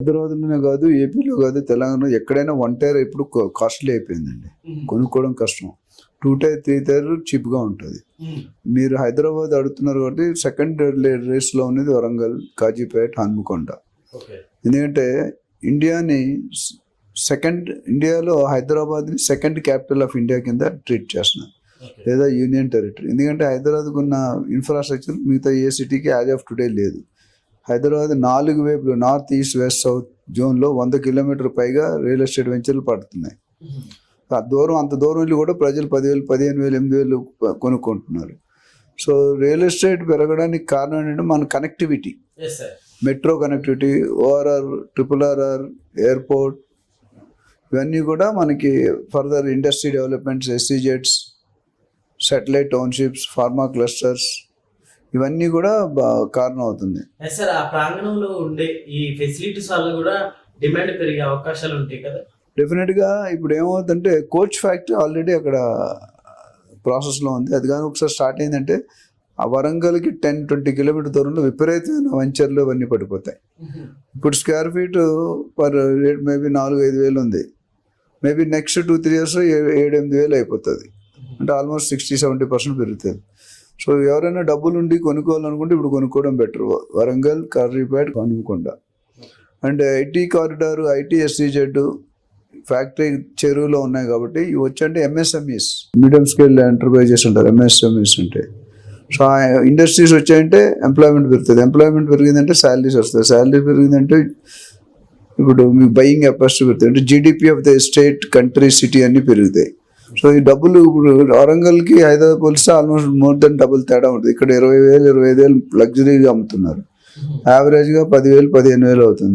హైదరాబాద్లోనే కాదు ఏపీలో కాదు తెలంగాణ ఎక్కడైనా వన్ టైర్ ఇప్పుడు కాస్ట్లీ అయిపోయిందండి. కొనుక్కోవడం కష్టం. టూ టైర్ త్రీ టైర్ చీప్గా ఉంటుంది. మీరు హైదరాబాద్ అడుగుతున్నారు కాబట్టి సెకండ్ రేస్లో ఉన్నది వరంగల్ కాజీపేట్ హన్మకొండ. ఎందుకంటే ఇండియాని సెకండ్ ఇండియాలో హైదరాబాద్ని సెకండ్ క్యాపిటల్ ఆఫ్ ఇండియా కింద ట్రీట్ చేస్తున్నారు. లేదా యూనియన్ టెరిటరీ ఎందుకంటే హైదరాబాద్కు ఉన్న ఇన్ఫ్రాస్ట్రక్చర్ మిగతా ఏ సిటీకి యాజ్ ఆఫ్ టుడే లేదు. హైదరాబాద్ నాలుగు వైపులు నార్త్ ఈస్ట్ వెస్ట్ సౌత్ జోన్లో వంద కిలోమీటర్ పైగా రియల్ ఎస్టేట్ వెంచర్లు పడుతున్నాయి. ఆ దూరం అంత దూరం వెళ్ళి కూడా ప్రజలు పదివేలు పదిహేను వేలు ఎనిమిది వేలు కొనుక్కుంటున్నారు. సో రియల్ ఎస్టేట్ పెరగడానికి కారణం ఏంటంటే మన connectivity. Metro connectivity ORR triple RR airport ఇవన్నీ కూడా మనకి ఫర్దర్ ఇండస్ట్రీ డెవలప్మెంట్స్ ఎస్సీజెట్స్ సాటిలైట్ టౌన్షిప్స్ ఫార్మా క్లస్టర్స్ ఇవన్నీ కూడా కారణం అవుతుంది సార్ ఆ ప్రాంగణంలో ఉండే ఈ ఫెసిలిటీస్ వల్ల కూడా డిమాండ్ పెరిగే అవకాశాలు ఉంటాయి కదా? డెఫినెట్గా ఇప్పుడు ఏమవుతుందంటే కోచ్ ఫ్యాక్టరీ ఆల్రెడీ అక్కడ ప్రాసెస్లో ఉంది. అది కానీ ఒకసారి స్టార్ట్ అయిందంటే ఆ వరంగల్కి టెన్ ట్వంటీ కిలోమీటర్ దూరంలో విపరీతమైన వెంచర్లు అవన్నీ పడిపోతాయి. ఇప్పుడు square feet per rate maybe నాలుగు ఐదు వేలు ఉంది. Maybe next two three years ఏడు ఎనిమిది వేలు అయిపోతుంది. అంటే ఆల్మోస్ట్ సిక్స్టీ సెవెంటీ పర్సెంట్ పెరుగుతుంది. సో ఎవరైనా డబ్బులు ఉండి కొనుక్కోవాలనుకుంటే ఇప్పుడు కొనుక్కోవడం బెటర్. వరంగల్ కర్రీపేట కొనుక్కొండ and IT corridor IT Z factory చెరువులో ఉన్నాయి కాబట్టి ఇవి వచ్చంటే ఎంఎస్ఎంఈస్ మీడియం స్కేల్ ఎంటర్ప్రైజెస్ ఉంటారు ఎంఎస్ఎంఈస్ ఉంటాయి. సో ఆ ఇండస్ట్రీస్ వచ్చాయంటే ఎంప్లాయ్మెంట్ పెరుగుతుంది. ఎంప్లాయ్మెంట్ పెరిగిందంటే శాలరీస్ వస్తాయి. శాలరీ పెరిగిందంటే ఇప్పుడు మీ బయింగ్ కెపాసిటీ పెరుగుతుంది. అంటే GDP of the state country city అన్నీ పెరుగుతాయి. సో ఈ డబ్బులు ఇప్పుడు వరంగల్కి హైదరాబాద్ పోలిస్తే ఆల్మోస్ట్ మోర్ దెన్ డబుల్ తేడా ఉంటుంది. ఇక్కడ ఇరవై వేలు ఇరవై ఐదు వేలు లగ్జరీగా అమ్ముతున్నారు. యావరేజ్గా పదివేలు పదిహేను వేలు అవుతుంది.